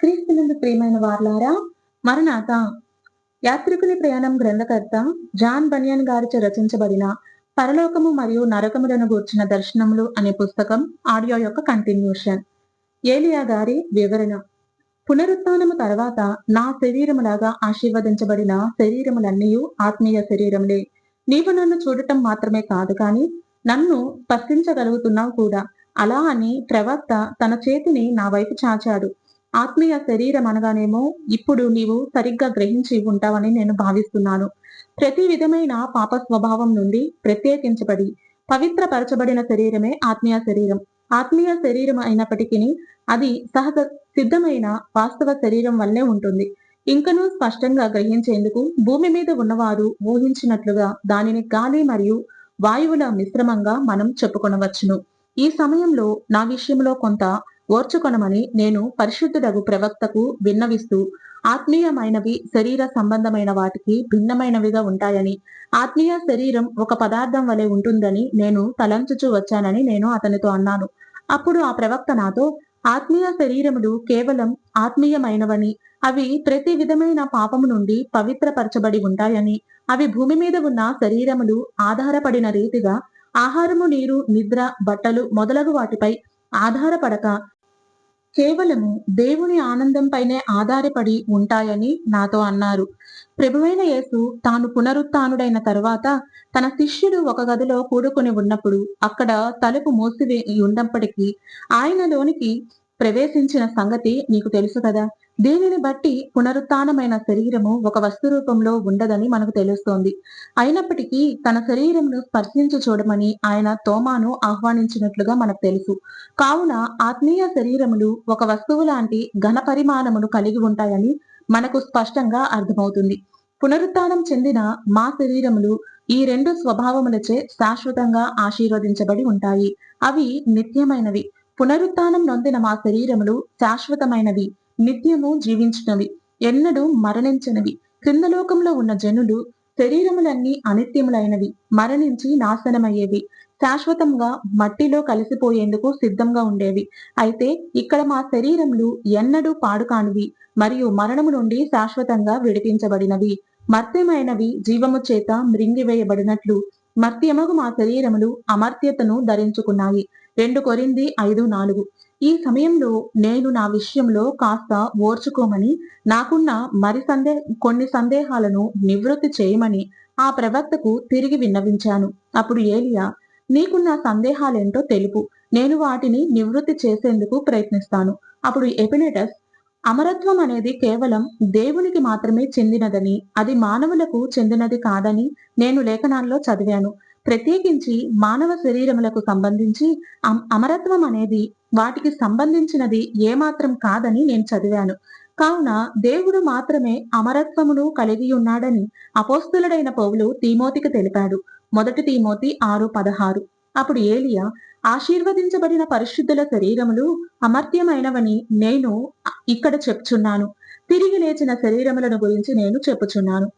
క్రీస్తునందు ప్రియమైన వార్లారా మరణాత యాత్రికుని ప్రయాణం గ్రంథకర్త జాన్ బనియన్ గారిచే రచించబడిన పరలోకము మరియు నరకములను గూర్చిన దర్శనములు అనే పుస్తకం ఆడియో యొక్క కంటిన్యూషన్. ఏలియా గారి వివరణ. పునరుత్నము తర్వాత నా శరీరములాగా ఆశీర్వదించబడిన శరీరములన్నీ ఆత్మీయ శరీరములే. నీవు నన్ను చూడటం మాత్రమే కాదు కానీ నన్ను స్పర్శించగలుగుతున్నావు కూడా. అలా అని ప్రవక్త తన చేతిని నా వైపు చాచాడు. ఆత్మీయ శరీరం అనగానేమో ఇప్పుడు నీవు సరిగ్గా గ్రహించి ఉంటావని నేను భావిస్తున్నాను. ప్రతి విధమైన పాప స్వభావం నుండి ప్రత్యేకించబడి పవిత్రపరచబడిన శరీరమే ఆత్మీయ శరీరం. ఆత్మీయ శరీరం అయినప్పటికీ అది సహజ సిద్ధమైన వాస్తవ శరీరం వల్లే ఉంటుంది. ఇంకనూ స్పష్టంగా గ్రహించేందుకు భూమి మీద ఉన్నవారు ఊహించినట్లుగా దానిని గాలి మరియు వాయువుల మిశ్రమంగా మనం చెప్పుకొనవచ్చును. ఈ సమయంలో నా విషయంలో కొంత ఓర్చుకొనమని నేను పరిశుద్ధుడగు ప్రవక్తకు విన్నవిస్తూ ఆత్మీయమైనవి శరీర సంబంధమైన వాటికి భిన్నమైనవిగా ఉంటాయని ఆత్మీయ శరీరం ఒక పదార్థం వలె ఉంటుందని నేను తలంచుచూ వచ్చానని నేను అతనితో అన్నాను. అప్పుడు ఆ ప్రవక్త నాతో ఆత్మీయ శరీరములు కేవలం ఆత్మీయమైనవని అవి ప్రతి విధమైన పాపము నుండి పవిత్రపరచబడి ఉంటాయని అవి భూమి మీద ఉన్న శరీరములు ఆధారపడిన రీతిగా ఆహారము నీరు నిద్ర బట్టలు మొదలగు వాటిపై ఆధారపడక కేవలము దేవుని ఆనందంపైనే ఆధారపడి ఉంటాయని నాతో అన్నారు. ప్రభువైన యేసు తాను పునరుత్డైన తరువాత తన శిష్యుడు ఒక గదిలో కూడుకుని ఉన్నప్పుడు అక్కడ తలుపు మూసివే ఉన్నప్పటికీ ఆయనలోనికి ప్రవేశించిన సంగతి నీకు తెలుసు కదా? దీనిని బట్టి పునరుత్నమైన శరీరము ఒక వస్తు రూపంలో ఉండదని మనకు తెలుస్తోంది. అయినప్పటికీ తన శరీరమును స్పర్శించి చూడమని ఆయన తోమాను ఆహ్వానించినట్లుగా మనకు తెలుసు. కావున ఆత్మీయ శరీరములు ఒక వస్తువు లాంటి ఘన పరిమాణమును కలిగి ఉంటాయని మనకు స్పష్టంగా అర్థమవుతుంది. పునరుత్నం చెందిన మా శరీరములు ఈ రెండు స్వభావములచే శాశ్వతంగా ఆశీర్వదించబడి ఉంటాయి. అవి నిత్యమైనవి. పునరుత్నం నొందిన మా శరీరములు శాశ్వతమైనవి. నిత్యము జీవించినవి. ఎన్నడూ మరణించినవి. క్రిందలోకంలో ఉన్న జనులు శరీరములన్నీ అనిత్యములైనవి. మరణించి నాశనమయ్యేవి. శాశ్వతంగా మట్టిలో కలిసిపోయేందుకు సిద్ధంగా ఉండేవి. అయితే ఇక్కడ మా శరీరములు ఎన్నడూ పాడుకానివి మరియు మరణము నుండి శాశ్వతంగా విడిపించబడినవి. మర్త్యమైనవి జీవము చేత మృంగివేయబడినట్లు. మర్త్యమగు మా శరీరములు అమర్త్యతను ధరించుకున్నాయి. రెండు కొరింది ఐదు నాలుగు. ఈ సమయంలో నేను నా విషయంలో కాస్త ఓర్చుకోమని నాకున్న మరి సందే కొన్ని సందేహాలను నివృత్తి చేయమని ఆ ప్రవక్తకు తిరిగి విన్నవించాను. అప్పుడు ఏలియా నీకున్న సందేహాలేంటో తెలుపు. నేను వాటిని నివృత్తి చేసేందుకు ప్రయత్నిస్తాను. అప్పుడు ఎపినెటస్ అమరత్వం అనేది కేవలం దేవునికి మాత్రమే చెందినదని అది మానవులకు చెందినది కాదని నేను లేఖనాల్లో చదివాను. ప్రత్యేకించి మానవ శరీరములకు సంబంధించి అమరత్వం అనేది వాటికి సంబంధించినది ఏమాత్రం కాదని నేను చదివాను. కావున దేవుడు మాత్రమే అమరత్వమును కలిగి ఉన్నాడని అపోస్తులుడైన పౌలు తీమోతికి తెలిపాడు. మొదటి తీమోతి ఆరు పదహారు. అప్పుడు ఏలియా ఆశీర్వదించబడిన పరిశుద్ధుల శరీరములు అమర్త్యమైనవని నేను ఇక్కడ చెప్చున్నాను. తిరిగి లేచిన శరీరములను గురించి నేను చెప్పుచున్నాను.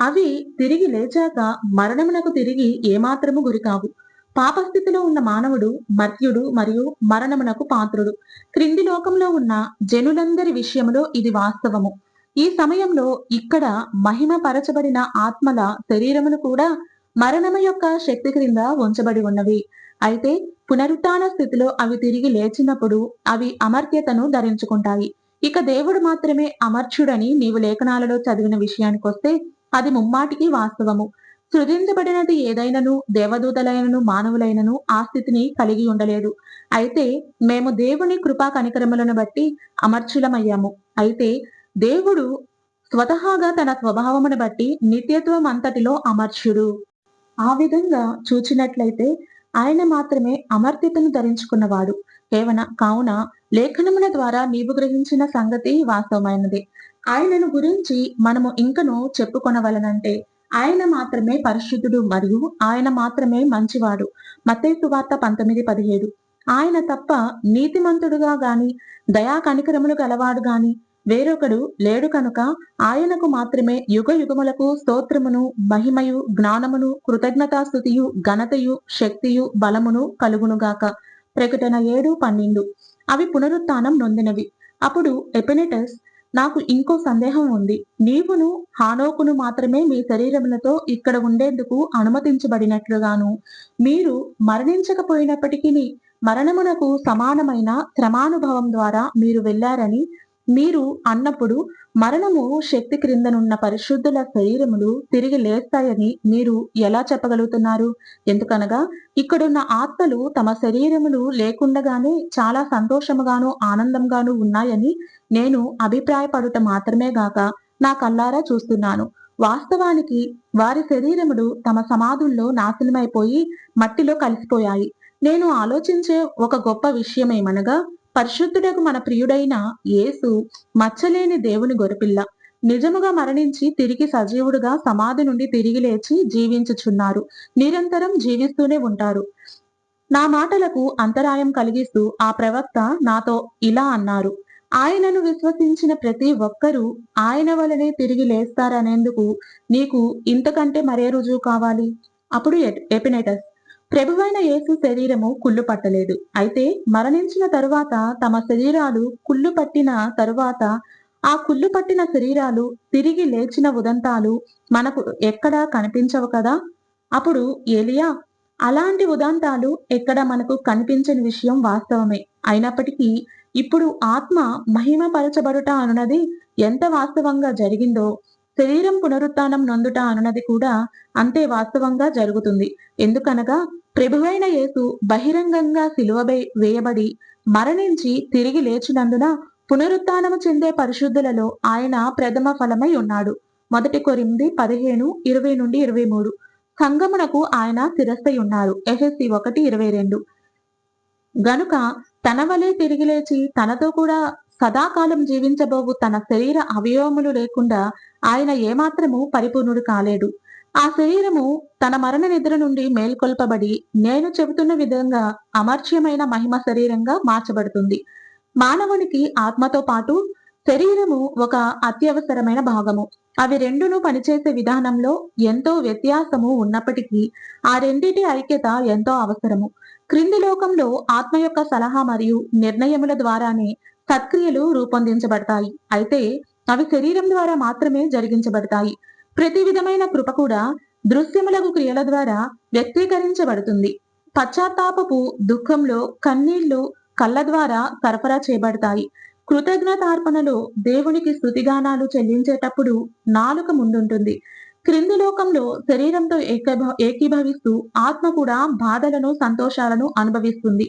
అవి తిరిగి లేచాక మరణమునకు తిరిగి ఏమాత్రము గురికావు పాపస్థితిలో ఉన్న మానవుడు మర్త్యుడు మరియు మరణమునకు పాత్రుడు. క్రింది లోకంలో ఉన్న జనులందరి విషయంలో ఇది వాస్తవము. ఈ సమయంలో ఇక్కడ మహిమ పరచబడిన ఆత్మల శరీరమును కూడా మరణము యొక్క శక్తి క్రింద ఉంచబడి ఉన్నవి. అయితే పునరుత్న స్థితిలో అవి తిరిగి లేచినప్పుడు అవి అమర్త్యతను ధరించుకుంటాయి. ఇక దేవుడు మాత్రమే అమర్చుడని నీవు లేఖనాలలో చదివిన విషయానికి వస్తే అది ముమ్మాటికి వాస్తవము. సృజించబడినది ఏదైనను దేవదూతలైనను మానవులైనను ఆ స్థితిని కలిగి ఉండలేదు. అయితే మేము దేవుని కృపా కనికరములను బట్టి అమర్చులమయ్యాము. అయితే దేవుడు స్వతహాగా తన స్వభావమును బట్టి నిత్యత్వం అంతటిలో అమర్చుడు. ఆ విధంగా చూచినట్లయితే ఆయన మాత్రమే అమర్త్యతను ధరించుకున్నవాడు. కేవన కావున లేఖనముల ద్వారా నీవు గ్రహించిన సంగతి వాస్తవమైనది. ఆయనను గురించి మనము ఇంకను చెప్పుకొనవలనంటే ఆయన మాత్రమే పరిశుద్ధుడు మరియు ఆయన మాత్రమే మంచివాడు. మత్తైసు వార్త పంతొమ్మిది పదిహేడు. ఆయన తప్ప నీతిమంతుడుగా గాని దయా కనికరములు గలవాడు గాని వేరొకడు లేడు కనుక ఆయనకు మాత్రమే యుగ యుగములకు స్తోత్రమును మహిమయు జ్ఞానమును కృతజ్ఞతాస్థుతియు ఘనతయు శక్తియు బలమును కలుగునుగాక. ప్రకటన ఏడు పన్నెండు. అవి పునరుత్నం నొందినవి. అప్పుడు ఎపినెటస్ నాకు ఇంకో సందేహం ఉంది. నీవును హానోకును మాత్రమే మీ శరీరములతో ఇక్కడ ఉండేందుకు అనుమతించబడినట్లుగాను మీరు మరణించకపోయినప్పటికీ మరణమునకు సమానమైన క్రమానుభవం ద్వారా మీరు వెళ్ళారని మీరు అన్నప్పుడు మరణము శక్తి క్రిందనున్న పరిశుద్ధుల శరీరములు తిరిగి లేస్తాయని మీరు ఎలా చెప్పగలుగుతున్నారు? ఎందుకనగా ఇక్కడున్న ఆత్మలు తమ శరీరములు లేకుండగానే చాలా సంతోషముగాను ఆనందంగాను ఉన్నాయని నేను అభిప్రాయపడుట మాత్రమే గాక నా కల్లారా చూస్తున్నాను. వాస్తవానికి వారి శరీరముడు తమ సమాధుల్లో నాశనమైపోయి మట్టిలో కలిసిపోయాయి. నేను ఆలోచించే ఒక గొప్ప విషయమేమనగా పరిశుద్ధుడకు మన ప్రియుడైన యేసు మచ్చలేని దేవుని గొరపిల్ల నిజముగా మరణించి తిరిగి సజీవుడుగా సమాధి నుండి తిరిగి లేచి జీవించుచున్నారు. నిరంతరం జీవిస్తూనే ఉంటారు. నా మాటలకు అంతరాయం కలిగిస్తూ ఆ ప్రవక్త నాతో ఇలా అన్నారు. ఆయనను విశ్వసించిన ప్రతి ఒక్కరూ ఆయన వలనే తిరిగి లేస్తారనేందుకు నీకు ఇంతకంటే మరే రుజువు కావాలి? అప్పుడు ఎపినెటస్ ప్రభువైన యేసు శరీరము కుళ్ళు పట్టలేదు. అయితే మరణించిన తరువాత తమ శరీరాలు కుళ్ళు పట్టిన తరువాత ఆ కుళ్ళు పట్టిన శరీరాలు తిరిగి లేచిన ఉదంతాలు మనకు ఎక్కడా కనిపించవు కదా? అప్పుడు ఏలియా అలాంటి ఉదంతాలు ఎక్కడ మనకు కనిపించని విషయం వాస్తవమే. అయినప్పటికీ ఇప్పుడు ఆత్మ మహిమపరచబడుట అనున్నది ఎంత వాస్తవంగా జరిగిందో శరీరం పునరుత్నం నొందుట అనున్నది కూడా అంతే వాస్తవంగా జరుగుతుంది. ఎందుకనగా ప్రభువైన యేసు బహిరంగంగా సిలువబై వేయబడి మరణించి తిరిగి లేచినందున పునరుత్నము చెందే పరిశుద్ధులలో ఆయన ప్రథమ ఫలమై ఉన్నాడు. మొదటి కొరింది పదిహేను ఇరవై నుండి ఇరవై మూడు. సంగమునకు ఆయన శిరస్థై ఉన్నారు. ఎఫ్ఎస్సి ఒకటి ఇరవై రెండు. గనుక తన వలె తిరిగి లేచి తనతో కూడా సదాకాలం జీవించబోవు తన శరీర అవయవములు లేకుండా ఆయన ఏమాత్రము పరిపూర్ణుడు కాలేడు. ఆ శరీరము తన మరణ నిద్ర నుండి మేల్కొల్పబడి నేను చెబుతున్న విధంగా అమర్చ్యమైన మహిమ శరీరంగా మార్చబడుతుంది. మానవునికి ఆత్మతో పాటు శరీరము ఒక అత్యవసరమైన భాగము. అవి రెండును పనిచేసే విధానంలో ఎంతో వ్యత్యాసము ఉన్నప్పటికీ ఆ రెండిటి ఐక్యత ఎంతో అవసరము. క్రింది లోకంలో ఆత్మ యొక్క సలహా మరియు నిర్ణయముల ద్వారానే సత్క్రియలు రూపొందించబడతాయి. అయితే అవి శరీరం ద్వారా మాత్రమే జరిగించబడతాయి. ప్రతి విధమైన కృప కూడా దృశ్యములకు క్రియల ద్వారా వ్యక్తీకరించబడుతుంది. పశ్చాత్తాపపు దుఃఖంలో కన్నీళ్ళు కళ్ళ ద్వారా సరఫరా చేయబడతాయి. కృతజ్ఞతార్పణలో దేవునికి స్థుతిగానాలు చెల్లించేటప్పుడు నాలుక ముందుంటుంది. క్రింది లోకంలో శరీరంతో ఏకీభవిస్తూ ఆత్మ కూడా బాధలను సంతోషాలను అనుభవిస్తుంది.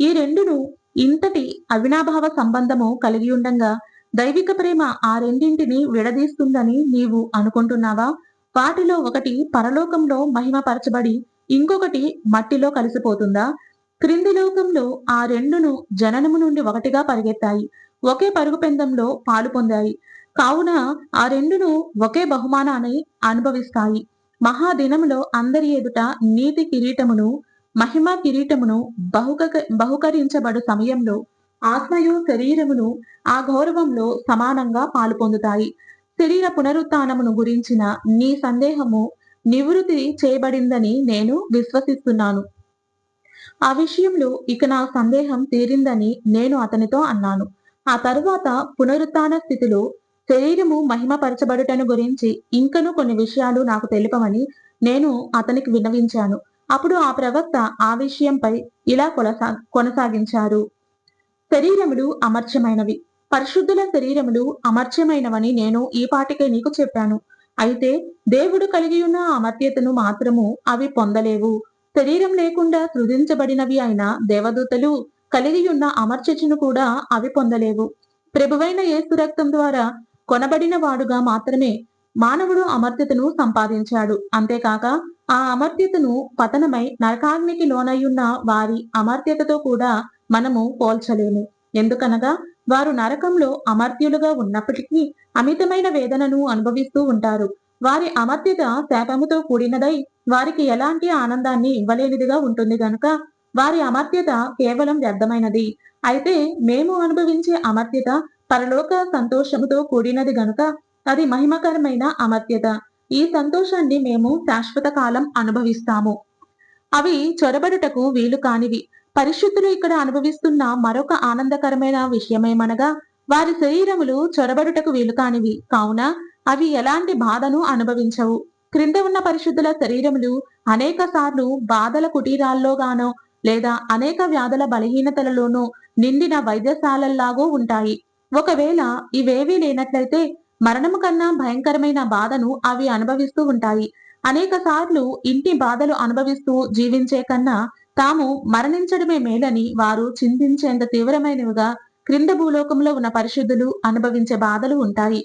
ఈ రెండును ఇంతటి అవినాభావ సంబంధము కలిగి ఉండగా దైవిక ప్రేమ ఆ రెండింటిని విడదీస్తుందని నీవు అనుకుంటున్నావా? వాటిలో ఒకటి పరలోకంలో మహిమపరచబడి ఇంకొకటి మట్టిలో కలిసిపోతుందా? క్రింది లోకంలో ఆ రెండును జననము నుండి ఒకటిగా పరిగెత్తాయి. ఒకే పరుగు పెందంలో పాలు పొందాయి. కావున ఆ రెండును ఒకే బహుమానాన్ని అనుభవిస్తాయి. మహాదినములో అందరి ఎదుట నీతి కిరీటమును మహిమ కిరీటమును బహుక బహుకరించబడు సమయంలో ఆత్మయు శరీరమును ఆ గౌరవంలో సమానంగా పాలు పొందుతాయి. శరీర పునరుత్నమును గురించిన నీ సందేహము నివృత్తి చేయబడిందని నేను విశ్వసిస్తున్నాను. ఆ విషయంలో ఇక నా సందేహం తీరిందని నేను అతనితో అన్నాను. ఆ తరువాత పునరుత్న స్థితిలో శరీరము మహిమపరచబడుటను గురించి ఇంకను కొన్ని విషయాలు నాకు తెలుపమని నేను అతనికి విన్నవించాను. అప్పుడు ఆ ప్రవక్త ఆ విషయంపై ఇలా కొనసా కొనసాగించారు. శరీరములు అమర్చమైనవి. పరిశుద్ధుల శరీరములు అమర్చమైనవని నేను ఈ పాటికే నీకు చెప్పాను. అయితే దేవుడు కలిగి ఉన్న అమర్త్యతను మాత్రము అవి పొందలేవు. శరీరం లేకుండా సృజించబడినవి అయిన దేవదూతలు కలిగి ఉన్న అమర్చచును కూడా అవి పొందలేవు. ప్రభువైన యేసు రక్తం ద్వారా కొనబడిన వాడుగా మాత్రమే మానవుడు అమర్త్యతను సంపాదించాడు. అంతేకాక ఆ అమర్త్యతను పతనమై నరకాగ్నికి లోనయ్యున్న వారి అమర్త్యతతో కూడా మనము పోల్చలేము. ఎందుకనగా వారు నరకంలో అమర్త్యులుగా ఉన్నప్పటికీ అమితమైన వేదనను అనుభవిస్తూ ఉంటారు. వారి అమర్త్యత శాపముతో కూడినదై వారికి ఎలాంటి ఆనందాన్ని ఇవ్వలేనిదిగా ఉంటుంది గనుక వారి అమర్త్యత కేవలం వ్యర్థమైనది. అయితే మేము అనుభవించే అమర్త్యత పరలోక సంతోషముతో కూడినది గనుక అది మహిమకరమైన అమర్త్యత ఈ సంతోషాన్ని మేము శాశ్వత కాలం అనుభవిస్తాము. అవి చొరబడుటకు వీలు కానివి. పరిశుద్ధులు ఇక్కడ అనుభవిస్తున్న మరొక ఆనందకరమైన విషయమేమనగా వారి శరీరములు చొరబడుటకు వీలు కానివి. కావున అవి ఎలాంటి బాధను అనుభవించవు. క్రింద ఉన్న పరిశుద్ధుల శరీరములు అనేక సార్లు బాధల కుటీరాల్లోగానో లేదా అనేక వ్యాధుల బలహీనతలలోనూ నిండిన వైద్యశాలల్లాగో ఉంటాయి. ఒకవేళ ఇవేవీ లేనట్లయితే మరణము కన్నా భయంకరమైన బాధను అవి అనుభవిస్తూ ఉంటాయి. అనేక సార్లు ఇంటి బాధలు అనుభవిస్తూ జీవించే కన్నా తాము మరణించడమే మేలని వారు చింతించేంత తీవ్రమైనవిగా క్రింద భూలోకంలో ఉన్న పరిశుద్ధులు అనుభవించే బాధలు ఉంటాయి.